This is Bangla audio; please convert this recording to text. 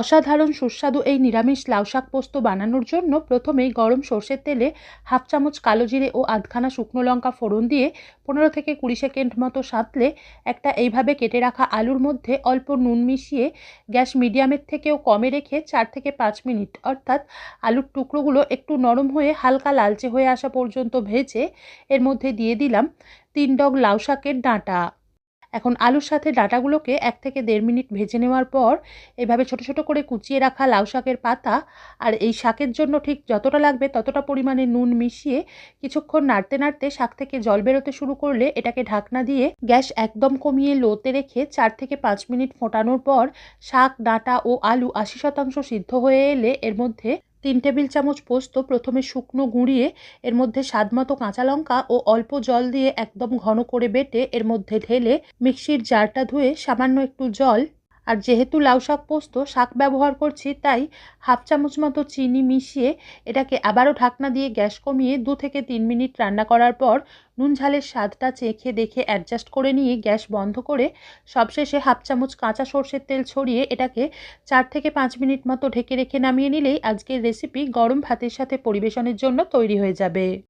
অসাধারণ সুস্বাদু এই নিরামিষ লাউ শাক পোস্ত বানানোর জন্য প্রথমেই গরম সর্ষের তেলে হাফ চামচ কালো জিরে ও আধখানা শুকনো লঙ্কা ফোড়ন দিয়ে পনেরো থেকে কুড়ি সেকেন্ড মতো সাঁতলে একটা এইভাবে কেটে রাখা আলুর মধ্যে অল্প নুন মিশিয়ে গ্যাস মিডিয়ামের থেকেও কমে রেখে চার থেকে পাঁচ মিনিট, অর্থাৎ আলুর টুকরোগুলো একটু নরম হয়ে হালকা লালচে হয়ে আসা পর্যন্ত ভেজে এর মধ্যে দিয়ে দিলাম তিন ডগ লাউ শাকের ডাঁটা। এখন আলুর সাথে ডাঁটাগুলোকে এক থেকে দেড় মিনিট ভেজে নেওয়ার পর এভাবে ছোট ছোট করে কুচিয়ে রাখা লাউ শাকের পাতা আর এই শাকের জন্য ঠিক যতটা লাগবে ততটা পরিমাণে নুন মিশিয়ে কিছুক্ষণ নাড়তে নাড়তে শাক থেকে জল বেরোতে শুরু করলে এটাকে ঢাকনা দিয়ে গ্যাস একদম কমিয়ে লোতে রেখে চার থেকে পাঁচ মিনিট ফোটানোর পর শাক, ডাঁটা ও আলু আশি শতাংশ সিদ্ধ হয়ে এলে এর মধ্যে তিন টেবিল চামচ পোস্ত প্রথমে শুকনো গুঁড়িয়ে, এর মধ্যে স্বাদমতো কাঁচা লঙ্কা ও অল্প জল দিয়ে একদম ঘন করে বেটে এর মধ্যে ঢেলে মিক্সির জারটা ধুয়ে সামান্য একটু জল আর যেহেতু লাউ শাক পোস্ত, শাক ব্যবহার করছি, তাই হাফ চামচ মতো চিনি মিশিয়ে এটাকে আবারও ঢাকনা দিয়ে গ্যাস কমিয়ে দু থেকে তিন মিনিট রান্না করার পর নুন ঝালের স্বাদটা চেখে দেখে অ্যাডজাস্ট করে নিয়ে গ্যাস বন্ধ করে সবশেষে হাফ চামচ কাঁচা সর্ষের তেল ছড়িয়ে এটাকে চার থেকে পাঁচ মিনিট মতো ঢেকে রেখে নামিয়ে নিলেই আজকের রেসিপি গরম ভাতের সাথে পরিবেশনের জন্য তৈরি হয়ে যাবে।